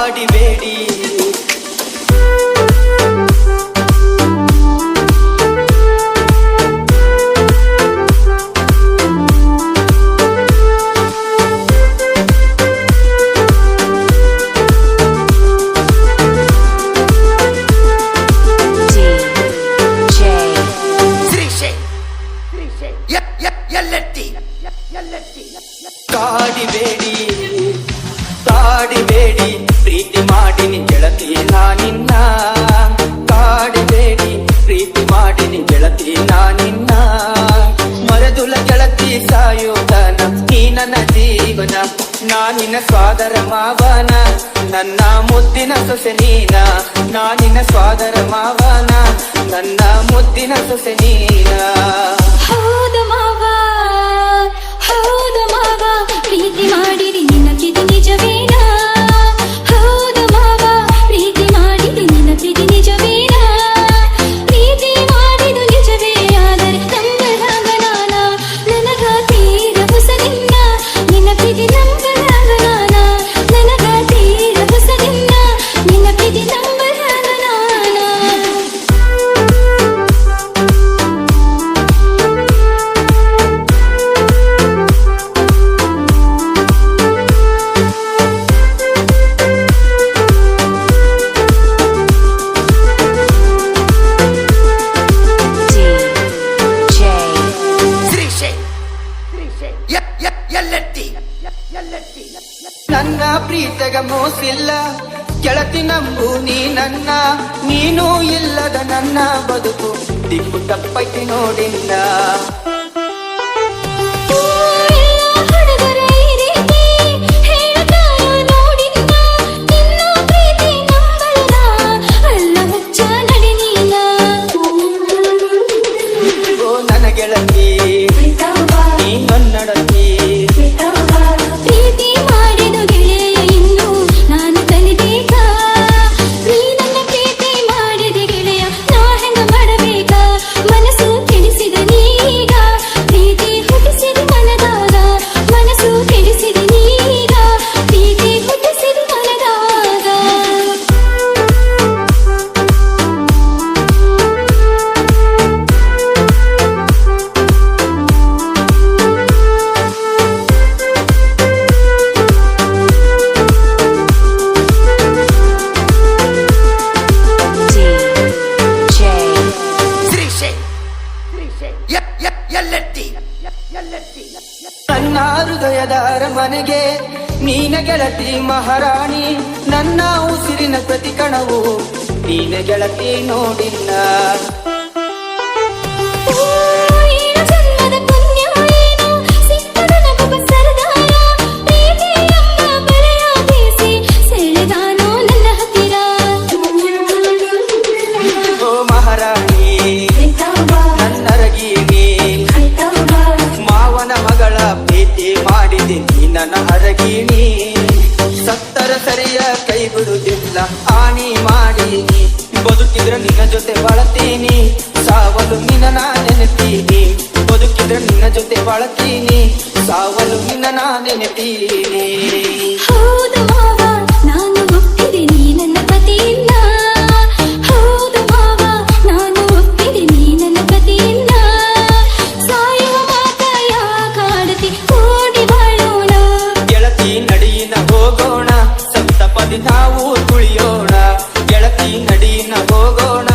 ஆடி வேடி. ಜೀವನ ನಾನಿನ ಸ್ವಾದರ ಮಾವನ, ನನ್ನ ಮುದ್ದಿನ ಸೊಸೆ ನೀನ. ನಾನಿನ ಸ್ವಾದರ ಮಾವನ, ನನ್ನ ಮುದ್ದಿನ ಸೊಸೆ ನೀನ. ನನ್ನ ಪ್ರೀತಗ ಮೋಸಿಲ್ಲ. ಗೆಳತಿ ನಂಬು ನೀ ನನ್ನ ನೀನು ಇಲ್ಲದ ನನ್ನ ಬದುಕು. ದಿಕ್ಕು ತಪ್ಪೈತಿ ನೋಡಿಲ್ಲ ಅರಮನೆಗೆ ನೀನ ಗೆಳತಿ ಮಹಾರಾಣಿ ನನ್ನ ಉಸಿರಿನ ಪ್ರತಿ ಕಣವು ನೀನ ಗೆಳತಿ ನೋಡಿಲ್ಲ. ಪ್ರೀತಿ ಮಾಡಿದೆ ನನ್ನ ಹರಗಿಣಿ. ಸತ್ತರ ಸರಿಯ ಕೈ ಬಿಡುವುದಿಲ್ಲ ಆಣಿ ಮಾಡೀನಿ ಬದುಕಿದ್ರೆ ನಿನ್ನ ಜೊತೆ ಬಳತೀನಿ ಸಾವಲು ನಿನ್ನ ನಾ ನೆನೆತೀನಿ. ಬದುಕಿದ್ರೆ ನಿನ್ನ ಜೊತೆ ಬಳತೀನಿ ಸಾವಲು ನಿನ್ನ ನಾ ನೆನೆತೀನಿ. i'ma go on